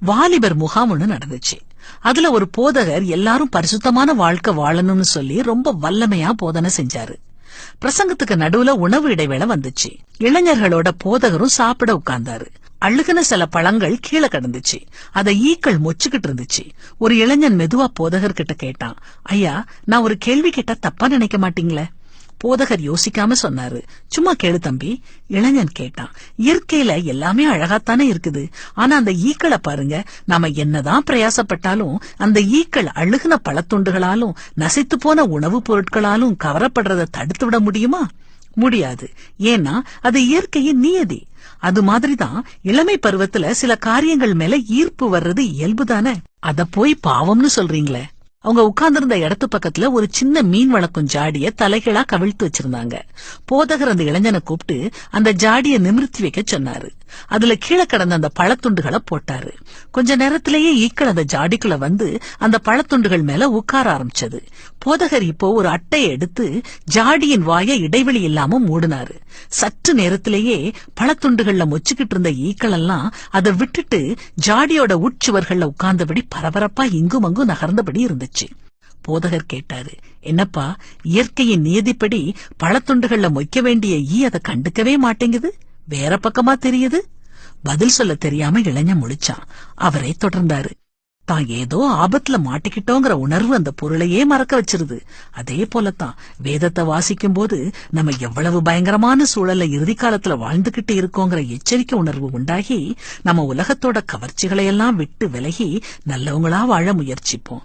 வாலிபர் முகாம் ஒன்று நடந்துச்சு. அதுல ஒரு போதகர் எல்லாரும் பரிசுத்தமான வாழ்க்கை வாழணும்னு சொல்லி ரொம்ப வல்லமையா போதனை செஞ்சாரு. பிரசங்கத்துக்கு நடுவுல உணவு இடைவேளை வந்துச்சு. இளைஞர்களோட போதகரும் சாப்பிட உட்கார்ந்தாரு. அழுகுன சில பழங்கள் கீழே கிடந்துச்சு. அத ஈக்கள் மொச்சுக்கிட்டு இருந்துச்சு. ஒரு இளைஞன் மெதுவா போதகர் கிட்ட கேட்டான் ஐயா நான் ஒரு கேள்வி கேட்டா தப்பா நினைக்க மாட்டீங்களே? போதகர் யோசிக்காம சொன்னாரு. சும்மா கேளு தம்பி. இளைஞன் கேட்டான். இயற்கையில எல்லாமே அழகாத்தானே இருக்குது. ஆனா அந்த ஈக்களை பாருங்க. நாம என்னதான் பிரயாசப்பட்டாலும் அந்த ஈக்கள் அழுகுன பழத்துண்டுகளாலும் நசித்து போன உணவுப் பொருட்களாலும் கவரப்படுறதை தடுத்து விட முடியுமா? முடியாது. ஏன்னா அது இயற்கையின் நியதி. அது மாதிரிதான் இளமை பருவத்துல சில காரியங்கள் மேல ஈர்ப்பு வர்றது இயல்புதானே? அத போய் பாவம்னு சொல்றீங்களே. அவங்க உட்கார்ந்திருந்த இடத்து பக்கத்துல ஒரு சின்ன மீன் வளர்க்கும் ஜாடிய தலைகளா கவிழ்த்து வச்சிருந்தாங்க. போதகர் அந்த இளைஞனை கூப்பிட்டு அந்த ஜாடிய நிமிர்த்தி வைக்க சொன்னாரு. அதுல கீழே கிடந்த அந்த பழத்துண்டுகளை போட்டாரு. கொஞ்ச நேரத்திலேயே ஈக்கள் அந்த ஜாடிக்குள்ள வந்து அந்த பழத்துண்டுகள் மேல உட்கார ஆரம்பிச்சது. போதகர் இப்போ ஒரு அட்டையை எடுத்து ஜாடியின் வாயை இடைவெளி இல்லாம மூடினாரு. சற்று நேரத்திலேயே பழத்துண்டுகள்ல மொச்சுக்கிட்டு இருந்த ஈக்கள் எல்லாம் அதை விட்டுட்டு ஜாடியோட உட்சுவர்கள்ல உட்கார்ந்தபடி பரபரப்பா இங்கும் அங்கும் நகர்ந்தபடி இருந்துச்சு. போதகர் கேட்டாரு என்னப்பா இயற்கையின் நியதிப்படி பழத்துண்டுகள்ல மொய்க்க வேண்டிய ஈ அதை கண்டுக்கவே மாட்டேங்குது? வேற பக்கமா தெரியுது? பதில் சொல்ல தெரியாம இளைஞன் முழிச்சான். அவரே தொடர்ந்தாரு தான் ஏதோ ஆபத்துல மாட்டிக்கிட்டோங்கிற உணர்வு அந்த பொருளையே மறக்க வச்சிருது. அதே போலத்தான் வேதத்தை வாசிக்கும் போது நம்ம எவ்வளவு பயங்கரமான சூழல்ல இறுதி காலத்துல வாழ்ந்துகிட்டு இருக்கோங்கிற எச்சரிக்கை உணர்வு உண்டாகி நம்ம உலகத்தோட கவர்ச்சிகளை எல்லாம் விட்டு விலகி நல்லவங்களா வாழ முயற்சிப்போம்.